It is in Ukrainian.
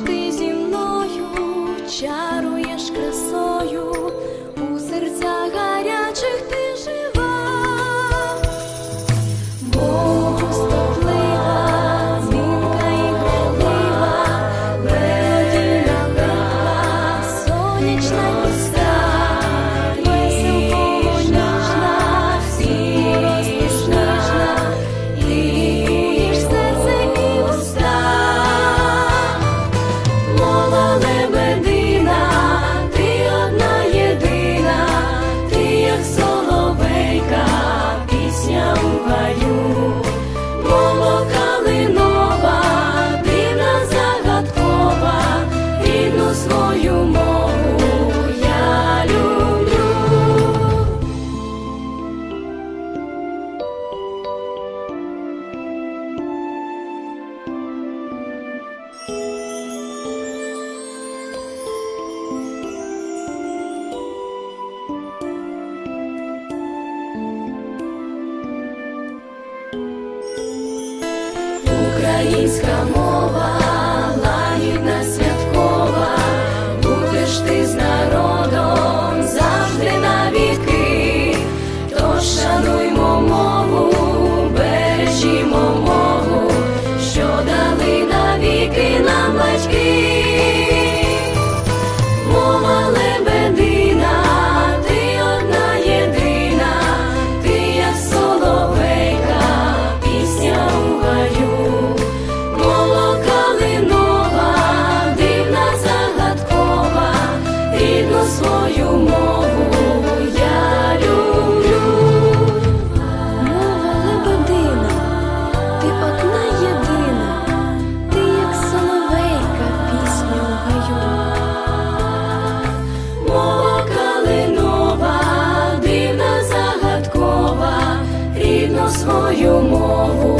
ти зі мною чаруєш красою, у серцях гарячих ти жива, Богу стоплива, дзвінка і грайлива, мелодійна права, сонячна пуста. Свою мову